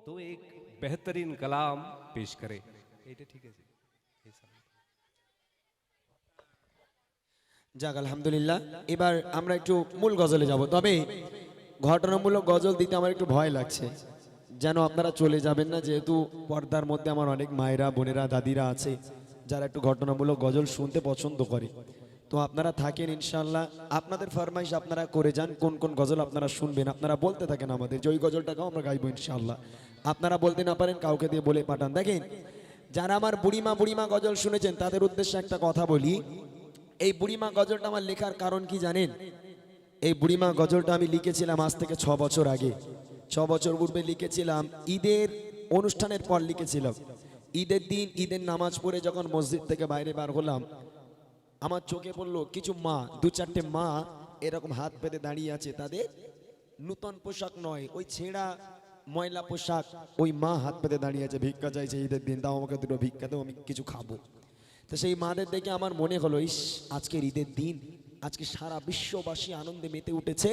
तो एक बेहतरीन कलाम पेश करे এটা ঠিক আছে এই সালাম। যাক আলহামদুলিল্লাহ এবার আমরা একটু মূল গজলে যাব তবে ঘটনামূলক গজল দিতে আমার একটু ভয় লাগছে যেন আপনারা চলে যাবেন না যেহেতু পর্দার মধ্যে আমার অনেক মায়েরা বোনেরা দাদিরা আছে যারা একটু ঘটনামূলক গজল শুনতে পছন্দ করে তো আপনারা থাকেন ইনশাল্লাহ আপনাদের ফরমাইশ আপনারা করে যান, কোন কোন গজল আপনারা শুনবেন, আপনারা বলতে থাকেন আমাদের যে ওই গজলটাকেও আমরা গাইবো ইনশাল্লাহ আপনারা বলতে না পারেন, কাউকে দিয়ে বলে পাঠান। দেখেন, যারা আমার বুড়িমা বুড়িমা গজল শুনেছেন, তাদের উদ্দেশ্যে একটা কথা বলি। এই বুড়িমা গজলটা আমার লেখার কারণ কি জানেন? এই বুড়িমা গজলটা আমি লিখেছিলাম আজ থেকে ছ বছর আগে। ছ বছর পূর্বে লিখেছিলাম, ঈদের অনুষ্ঠানের পর লিখেছিলাম। ঈদের দিন, ঈদের নামাজ পড়ে যখন মসজিদ থেকে বাইরে বার হলাম আমার চোখে পড়ল কিছু মা, দু চারটে মা এরকম হাত পেতে দাঁড়িয়ে আছে, তাদের নূতন পোশাক নয়, ওই ছেঁড়া ময়লা পোশাক, ওই মা হাত পেতে দাঁড়িয়ে আছে, ভিক্ষা চাইছে ঈদের দিন তাও আমাকে দুটো ভিক্ষা দেবো আমি কিছু খাব। তো সেই মাদের দেখে আমার মনে হলো, ইস, আজকের ঈদের দিন, আজকে সারা বিশ্ববাসী আনন্দে মেতে উঠেছে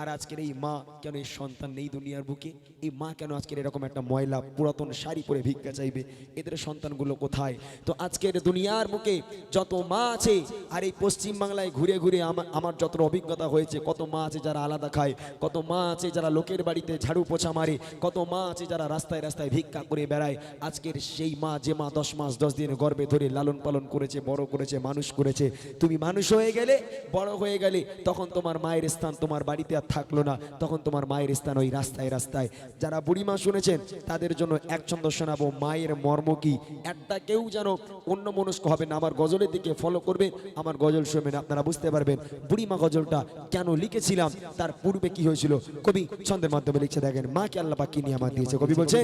আর আজকের এই মা কেন এই সন্তান নেই দুনিয়ার বুকে? এই মা কেন আজকের এরকম একটা ময়লা পুরাতন শাড়ি পরে ভিক্ষা চাইবে? এদের সন্তানগুলো কোথায়? তো আজকের দুনিয়ার বুকে যত মা আছে, আর এই পশ্চিম বাংলায় ঘুরে ঘুরে আমার যত অভিজ্ঞতা হয়েছে, কত মা আছে যারা আলাদা খায়, কত মা আছে যারা লোকের বাড়িতে ঝাড়ু পোছা মারে, কত মা আছে যারা রাস্তায় রাস্তায় ভিক্ষা করে বেড়ায়। আজকের সেই মা যে মা দশ মাস, দশ দিন গর্বে ধরে লালন পালন করেছে, বড় করেছে, মানুষ করেছে, তুমি মানুষ হয়ে গেলে, বড় হয়ে গেলে, তখন তোমার মায়ের স্থান তোমার বাড়িতে আর থাকল না। তখন তোমার মায়ের স্থান ওই রাস্তায় রাস্তায়। যারা বুড়িমা শুনেছেন, তাদের জন্য এক ছন্দ শোনাবো, মায়ের মর্ম কি? একটা কেউ যেন অন্য মনস্ক হবে না, আমার গজলের দিকে ফলো করবে, আমার গজল শুনবেন আপনারা বুঝতে পারবেন বুড়িমা গজলটা কেন লিখেছিলাম, তার পূর্বে কি হয়েছিল? কবি ছন্দের মাধ্যমে লিখছে, দেখেন, মাকে আল্লাহ পাক কি নিয়ে আমার দিয়েছে? কবি বলছে,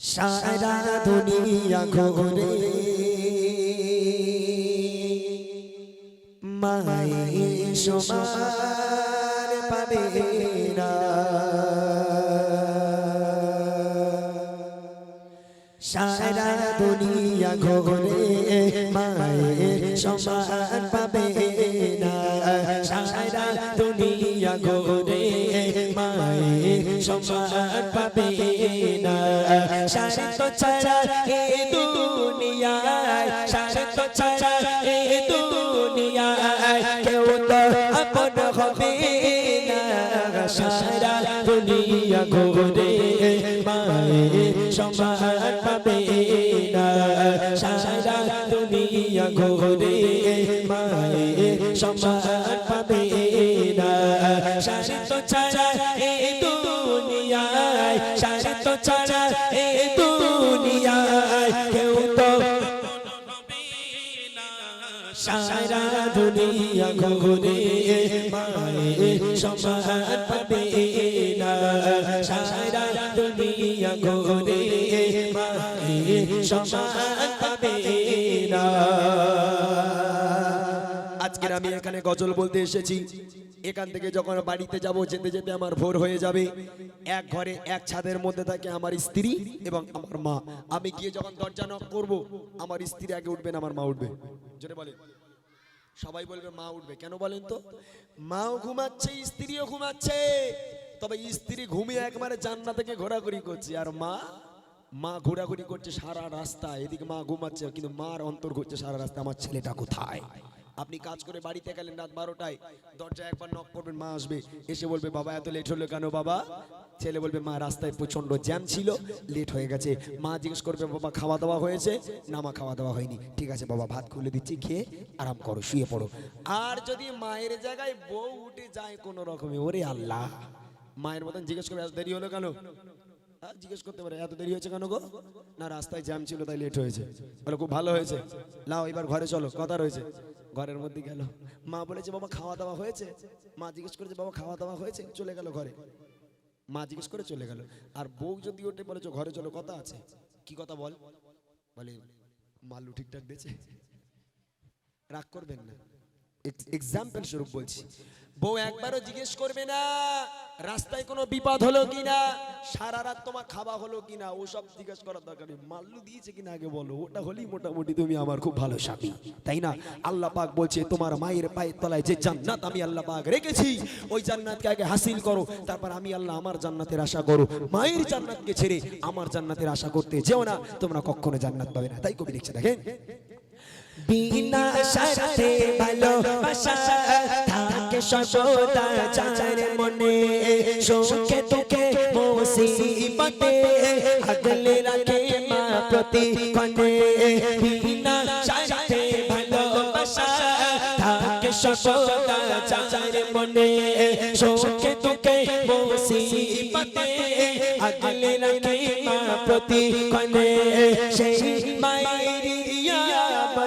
সারা দুনিয়া ঘুরে মায়ের সমান পাবে না সারা দুনিয়া ঘুরে মায়ের সমান পাবে না সারা দুনিয়া ঘুরে মায়ের সমান পাবে না সারিত ছাড়া এ দুনিয়ায় সারিত ছাড়া দুনিয়া ঘোরে মায়ে সমান পাবে না। সারা দুনিয়া ঘোরে মায়ে সমান পাবে না। সারিত ছাড়া দুনিয়া ঘুরে মায়ের সমান পাবে না সারা দুনিয়া ঘুরে মায়ের সমান পাবে না আজকের আমি এখানে গজল বলতে এসেছি। এখান থেকে যখন বাড়িতে যাব, যেতে যেতে আমার ভোর হয়ে যাবে। এক ঘরে এক ছাদের মধ্যে থাকে আমার স্ত্রী এবং আমার মা। আমি গিয়ে যখন দরজা নক করব, আমার স্ত্রী আগে উঠবেন আমার মা উঠবে। জোরে বলে সবাই বলবে, মা উঠবে। কেন বলেন তো? মাও ঘুমাচ্ছে, স্ত্রীও ঘুমাচ্ছে। তবে স্ত্রী ঘুমিয়ে একবারে জান্না থেকে ঘোরাঘুরি করছে। আর মা মা ঘোরাঘুরি করছে সারা রাস্তা। এদিকে মা ঘুমাচ্ছে, কিন্তু মার অন্তর ঘুরছে সারা রাস্তা। আমার ছেলেটা কোথায়? আপনি কাজ করে বাড়িতে গেলেন রাত বারোটায়। দরজা একবার নক করবেন, মা আসবে। এসে বলবে, বাবা, এত লেট হলো কেন বাবা? ছেলে বলবে মা রাস্তায় প্রচণ্ড জ্যাম ছিল লেট হয়ে গেছে। মা জিজ্ঞেস করবে বাবা খাওয়া দাওয়া হয়েছে? না মা খাওয়া দাওয়া হয়নি। ঠিক আছে বাবা ভাত খুলে দিচ্ছি খেয়ে আরাম করো শুয়ে পড়ো। আর যদি মায়ের জায়গায় বউ উঠে যায় কোনো রকমে ওরে আল্লাহ! মায়ের মতন জিজ্ঞেস করবে এত দেরি হলো কেন? আহ, জিজ্ঞেস করতে পারে এত দেরি হয়েছে কেন গো? না রাস্তায় জ্যাম ছিল তাই লেট হয়েছে। বলে খুব ভালো হয়েছে? লাও এবার ঘরে চলো কথা রয়েছে। ঘরের মধ্যে গেল। মা বলেছে বাবা খাওয়া দাওয়া হয়েছে? মা জিজ্ঞেস করেছে বাবা খাওয়া দাওয়া হয়েছে? চলে গেল ঘরে। মা জিজ্ঞেস করে চলে গেল। আর বউ যদি ওঠে যে ঘরে চলো, কথা আছে। কি কথা বল? বলে, মাল্লু ঠিকঠাক দিয়েছে রাগ করবেন না। এক্সাম্পল স্বরূপ বলছি। বউ একবারও জিজ্ঞেস করবে না, রাস্তায় কোনো বিপদ হলো কিনা, সারা রাত তোমার খাওয়া হলো কিনা, ওসব জিজ্ঞেস করার দরকার নেই। মাল্লু দিয়েছে কিনা আগে বলো, ওটা হলেই মোটামুটি তুমি আমার খুব ভালো স্বামী, তাই না? আল্লাহ পাক বলছে, তোমার মায়ের পায়ের তলায় যে জান্নাত আমি আল্লাহ পাক রেখেছি, ওই জান্নাতকে আগে হাসিল করো, তারপর আমি আল্লাহ আমার জান্নাতের আশা করো। মায়ের জান্নাতকে ছেড়ে আমার জান্নাতের আশা করতে যেও না, তোমরা কখনো জান্নাত পাবে না। তাই কবি লিখছে, দেখেন। বিনা শর্তে ভালোবাসা থাকে সর্বদা চার মনে। সুখে দুঃখে মুসিবতে আগলে রাখে মা প্রতি কনে বিনা শর্তে ভালোবাসা থাকে সর্বদা চার মনে। সুখে দুঃখে মুসিবতে আগলে রাখে মা প্রতি কনে সেই মায়ের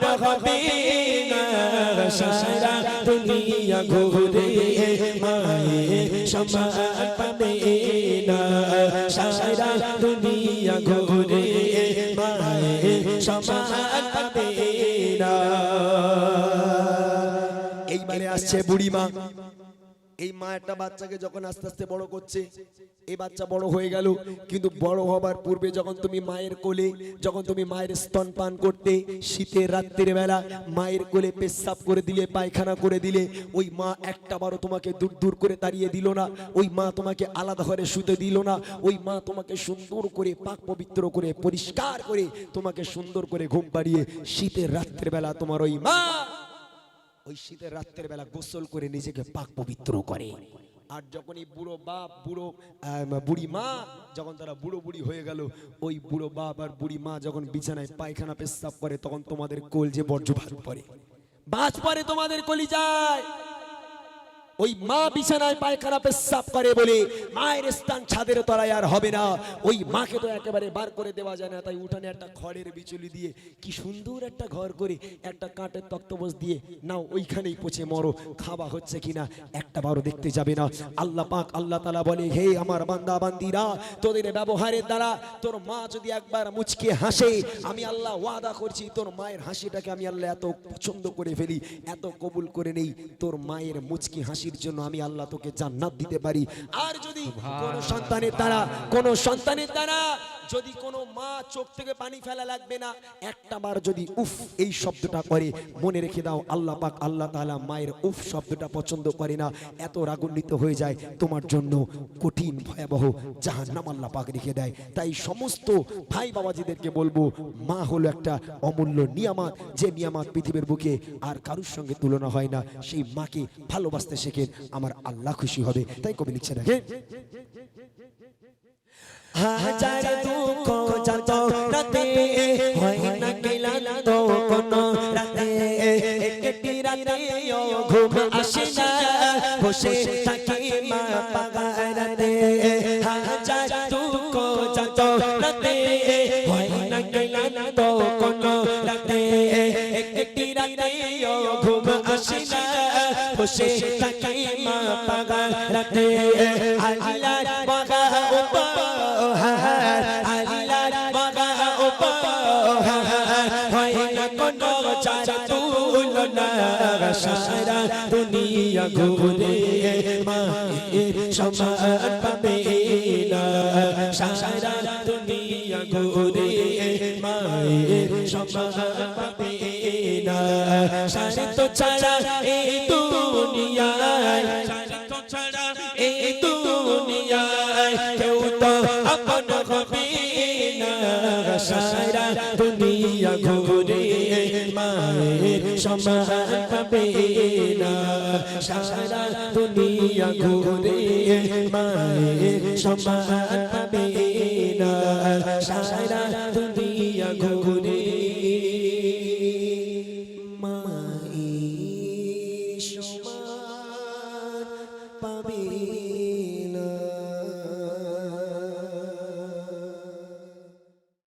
আপন হবে না সারা দুনিয়া ঘুরে মায়ে সমান পাবে না সারা না এইবারে আসছে বুড়িমা। এই মা একটা বাচ্চাকে যখন আস্তে আস্তে বড় করছে, এই বাচ্চা বড় হয়ে গেল। কিন্তু বড় হবার পূর্বে যখন তুমি মায়ের কোলে, যখন তুমি মায়ের স্তন পান করতে, শীতের রাত্রির বেলা মায়ের কোলে পেশাব করে দিলে, পায়খানা করে দিলে, ওই মা একটা বারও তোমাকে দূর দূর করে তাড়িয়ে দিল না। ওই মা তোমাকে আলাদা ঘরে শুতে দিল না। ওই মা তোমাকে সুন্দর করে পাক পবিত্র করে, পরিষ্কার করে তোমাকে সুন্দর করে ঘুম পাড়িয়ে শীতের রাত্রির বেলা তোমার ওই মা ওই শীতের রাত্রের বেলা গোসল করে নিজেকে পাক পবিত্র করে। আর যখন এই বুড়ো বাপ, বুড়ো বুড়ি মা যখন তারা বুড়ো বুড়ি হয়ে গেল, ওই বুড়ো বাপ আর বুড়ি মা যখন বিছানায় পায়খানা পেশাব করে, তখন তোমাদের কোল যে বর্জ্য ভাত পরে বাজ পরে তোমাদের কলি যায় ওই মা বিছানায় পায়খানা পেশাব করে বলে, মায়ের স্থান ছাদের তলায় আর হবে না। ওই মাকে তো একেবারে বার করে দেওয়া যায় না। তাই উঠানে একটা খড়ের বিচুলি দিয়ে কি সুন্দর একটা ঘর করে একটা কাঠের তক্তবোস দিয়ে, নাও, ওইখানেই পচে মরো। খাওয়া হচ্ছে কিনা একটা বারো দেখতে যাবে না। আল্লাহ পাক, আল্লাহ তালা বলে, হে আমার বান্দা, বান্দিরা, তোদের ব্যবহারের দ্বারা তোর মা যদি একবার মুচকে হাসে, আমি আল্লাহ ওয়াদা করছি, তোর মায়ের হাসিটাকে আমি আল্লাহ এত পছন্দ করে ফেলি, এত কবুল করে নেই। তোর মায়ের মুচকি হাসির জন্য আমি আল্লাহ তোকে জান্নাত দিতে পারি। আর যদি কোন সন্তানের দ্বারা কোন সন্তানের দ্বারা যদি কোনো মা চোখ থেকে পানি ফেলা লাগবে না, একটা বার যদি উফ এই শব্দটা করে, মনে রেখে দাও, আল্লাহ পাক, আল্লাহ তাআলা মায়ের উফ শব্দটা পছন্দ করে না, এত রাগান্বিত হয়ে যায়, তোমার জন্য কঠিন, ভয়াবহ জাহান্নাম আল্লাহ পাক রেখে দেয়। তাই সমস্ত ভাই বাবাজিদেরকে বলব, মা হলো একটা অমূল্য নিয়ামত, যে নিয়ামত পৃথিবীর বুকে আর কারুর সঙ্গে তুলনা হয় না, সেই মাকে ভালোবাসতে শেখেন, আমার আল্লাহ খুশি হবে। তাই কবি লিখছে দেখেন একটি রাতে ঘুম আসে না বসে থাকি মা পাগারাতে। হাজার দুঃখ যত রাতে হয় না ক্লান্ত কোন রাতে। একটি রাতে ঘুম আসে না বসে থাকি মা পাগারাতে। আল্লাহ বাগা উপহার আল্লাহর বাগা উপহার হয় না কোনো চারা তুলনা সারা দুনিয়া ঘুরে মায়ের সমান পাবে না। সারা দুনিয়া ঘুরে মায়ের সমান পাবে না। সারে তো ছাড়া এই দুনিয়ায়, সারে তো ছাড়া এই দুনিয়ায় কেউ তো আপন হবে না। সারা দুনিয়া ঘুরে সমান পাবে না সারা দুনিয়া ঘুরে মায়ের সমান পাবে না সারা দুনিয়া ঘুরে